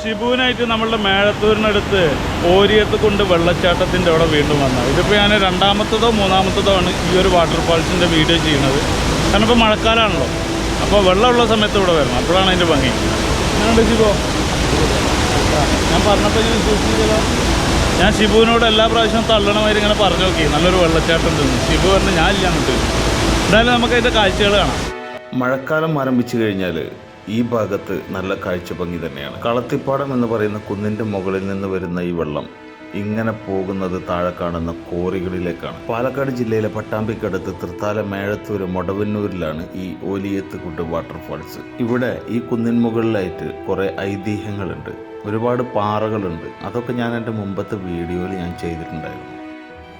ഷിബുവിനായിട്ട് നമ്മളുടെ മേഴത്തൂരിനടുത്ത് ഓരിയത്ത് കൊണ്ട് വെള്ളച്ചാട്ടത്തിന്റെ അവിടെ വീണ്ടും വന്നത് ഇതിപ്പോൾ ഞാൻ രണ്ടാമത്തതോ മൂന്നാമത്തതോ ആണ് ഈ ഒരു വാട്ടർഫാൾസിന്റെ വീഡിയോ ചെയ്യുന്നത്. കാരണം ഇപ്പോൾ മഴക്കാലമാണല്ലോ അപ്പോൾ വെള്ളമുള്ള സമയത്ത് ഇവിടെ വരണം. അപ്പോഴാണ് അതിന്റെ ഭംഗി. എങ്ങനെയുണ്ട് ഷിബു? ഞാൻ പറഞ്ഞപ്പോൾ ഞാൻ സൂക്ഷിച്ചല്ലോ ഞാൻ ഷിബുവിനോട് എല്ലാ പ്രാവശ്യവും തള്ളണമാതിരി ഇങ്ങനെ പറഞ്ഞു നോക്കി. നല്ലൊരു വെള്ളച്ചാട്ടം തിന്നു. ഷിബു പറഞ്ഞു ഞാൻ ഇല്ല അങ്ങോട്ട്. എന്തായാലും നമുക്ക് അതിന്റെ കാഴ്ചകൾ കാണാം. മഴക്കാലം ആരംഭിച്ചു കഴിഞ്ഞാൽ ഈ ഭാഗത്ത് നല്ല കാഴ്ച ഭംഗി തന്നെയാണ്. കളത്തിപ്പാടം എന്ന് പറയുന്ന കുന്നിന്റെ മുകളിൽ നിന്ന് വരുന്ന ഈ വെള്ളം ഇങ്ങനെ പോകുന്നത് താഴെ കാണുന്ന കോറികളിലേക്കാണ്. പാലക്കാട് ജില്ലയിലെ പട്ടാമ്പിക്കടുത്ത് തൃത്താല മേഴത്തൂര് മൊടവന്നൂരിലാണ് ഈ ഓലിയത്ത് കുട്ട് വാട്ടർഫാൾസ്. ഇവിടെ ഈ കുന്നിൻ മുകളിലായിട്ട് കുറേ ഐതിഹ്യങ്ങളുണ്ട്. ഒരുപാട് പാറകളുണ്ട്. അതൊക്കെ ഞാൻ എന്റെ മുമ്പത്തെ വീഡിയോയിൽ ഞാൻ ചെയ്തിട്ടുണ്ടായിരുന്നു.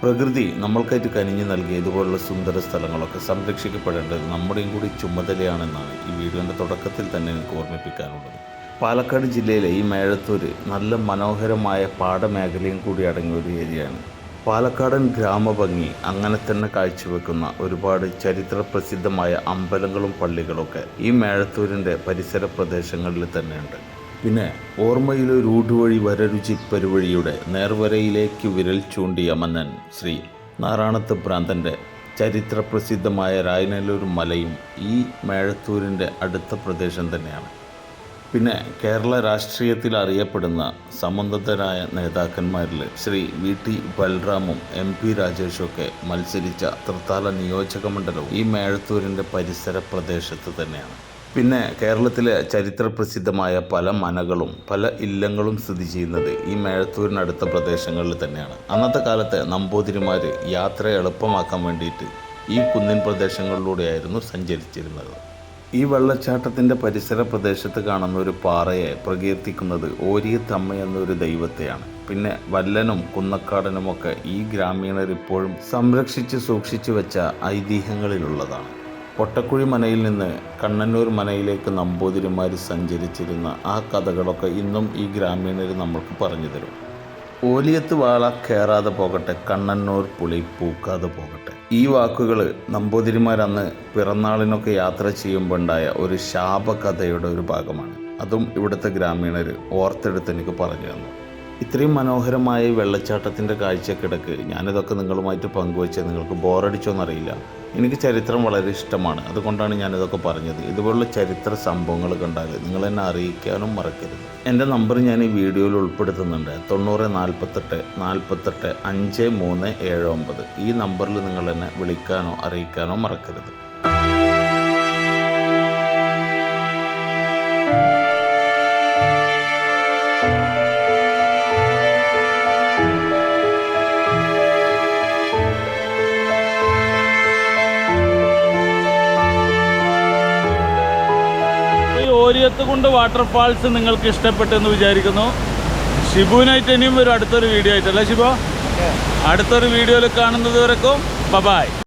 പ്രകൃതി നമ്മൾക്കായിട്ട് കനിഞ്ഞു നൽകിയ ഇതുപോലുള്ള സുന്ദര സ്ഥലങ്ങളൊക്കെ സംരക്ഷിക്കപ്പെടേണ്ടത് നമ്മുടെയും കൂടി ചുമതലയാണെന്നാണ് ഈ വീഡിയോന്റെ തുടക്കത്തിൽ തന്നെ എനിക്ക് ഓർമ്മിപ്പിക്കാനുള്ളത്. പാലക്കാട് ജില്ലയിലെ ഈ മേഴത്തൂര് നല്ല മനോഹരമായ പാടമേഖലയും കൂടി അടങ്ങിയ ഒരു ഏരിയയാണ്. പാലക്കാടൻ ഗ്രാമഭംഗി അങ്ങനെ തന്നെ കാഴ്ചവെക്കുന്ന ഒരുപാട് ചരിത്ര പ്രസിദ്ധമായ അമ്പലങ്ങളും പള്ളികളൊക്കെ ഈ മേഴത്തൂരിന്റെ പരിസര പ്രദേശങ്ങളിൽ തന്നെയുണ്ട്. പിന്നെ ഓർമ്മയിലെ വഴി വരരുചി പെരുവഴിയുടെ നേർവരയിലേക്ക് വിരൽ ചൂണ്ടിയ മന്നൻ ശ്രീ നാറാണത്ത് ഭ്രാന്തന്റെ ചരിത്ര പ്രസിദ്ധമായ രായനല്ലൂർ മലയും ഈ മേഴത്തൂരിന്റെ അടുത്ത പ്രദേശം തന്നെയാണ്. പിന്നെ കേരള രാഷ്ട്രീയത്തിൽ അറിയപ്പെടുന്ന സമുന്നതരായ നേതാക്കന്മാരിൽ ശ്രീ വി ടി ബൽറാമും എം പി രാജേഷും ഒക്കെ മത്സരിച്ച തൃത്താല നിയോജക മണ്ഡലവും ഈ മേഴത്തൂരിന്റെ പരിസര പ്രദേശത്ത് തന്നെയാണ്. പിന്നെ കേരളത്തിലെ ചരിത്ര പ്രസിദ്ധമായ പല മനകളും പല ഇല്ലങ്ങളും സ്ഥിതി ചെയ്യുന്നത് ഈ മേഴത്തൂരിനടുത്ത പ്രദേശങ്ങളിൽ തന്നെയാണ്. അന്നത്തെ കാലത്ത് നമ്പൂതിരിമാർ യാത്ര എളുപ്പമാക്കാൻ വേണ്ടിയിട്ട് ഈ കുന്നിൻ പ്രദേശങ്ങളിലൂടെയായിരുന്നു സഞ്ചരിച്ചിരുന്നത്. ഈ വെള്ളച്ചാട്ടത്തിന്റെ പരിസര പ്രദേശത്ത് കാണുന്ന ഒരു പാറയെ പ്രകീർത്തിക്കുന്നത് ഓരിയത്തമ്മ എന്നൊരു ദൈവത്തെയാണ്. പിന്നെ വല്ലനും കുന്നക്കാടനുമൊക്കെ ഈ ഗ്രാമീണർ ഇപ്പോഴും സംരക്ഷിച്ച് സൂക്ഷിച്ചു വെച്ച ഐതിഹ്യങ്ങളിലുള്ളതാണ്. പൊട്ടക്കുഴി മനയിൽ നിന്ന് കണ്ണന്നൂർ മനയിലേക്ക് നമ്പൂതിരിമാർ സഞ്ചരിച്ചിരുന്ന ആ കഥകളൊക്കെ ഇന്നും ഈ ഗ്രാമീണർ നമ്മൾക്ക് പറഞ്ഞു തരും. ഓലിയത്ത് വാള കയറാതെ പോകട്ടെ കണ്ണന്നൂർ പുളി പൂക്കാതെ പോകട്ടെ. ഈ വാക്കുകൾ നമ്പൂതിരിമാരന്ന് പിറന്നാളിനൊക്കെ യാത്ര ചെയ്യുമ്പോൾ ഉണ്ടായ ഒരു ശാപകഥയുടെ ഒരു ഭാഗമാണ്. അതും ഇവിടുത്തെ ഗ്രാമീണർ ഓർത്തെടുത്ത് എനിക്ക് പറഞ്ഞു തന്നു. ഇത്രയും മനോഹരമായ വെള്ളച്ചാട്ടത്തിന്റെ കാഴ്ചക്കിടക്ക് ഞാനിതൊക്കെ നിങ്ങളുമായിട്ട് പങ്കുവെച്ച് നിങ്ങൾക്ക് ബോറടിച്ചോന്നറിയില്ല. എനിക്ക് ചരിത്രം വളരെ ഇഷ്ടമാണ്. അതുകൊണ്ടാണ് ഞാനിതൊക്കെ പറഞ്ഞത്. ഇതുപോലുള്ള ചരിത്ര സംഭവങ്ങൾ കണ്ടാൽ നിങ്ങൾ എന്നെ അറിയിക്കാനും മറക്കരുത്. എന്റെ നമ്പർ ഞാൻ ഈ വീഡിയോയിൽ ഉൾപ്പെടുത്തുന്നുണ്ട്. തൊണ്ണൂറ് നാൽപ്പത്തെട്ട് നാൽപ്പത്തെട്ട് അഞ്ച് മൂന്ന് ഏഴ് ഒമ്പത്. ഈ നമ്പറിൽ നിങ്ങൾ എന്നെ വിളിക്കാനോ അറിയിക്കാനോ മറക്കരുത്. ഈ കൊണ്ട് വാട്ടർഫാൾസ് നിങ്ങൾക്ക് ഇഷ്ടപ്പെട്ടെന്ന് വിചാരിക്കുന്നു. ഷിബുവിനായിട്ട് ഇനിയും ഒരു അടുത്തൊരു വീഡിയോ ആയിട്ടല്ലേ ഷിബു? അടുത്തൊരു വീഡിയോയിൽ കാണുന്നത് വരക്കും. ബബായ്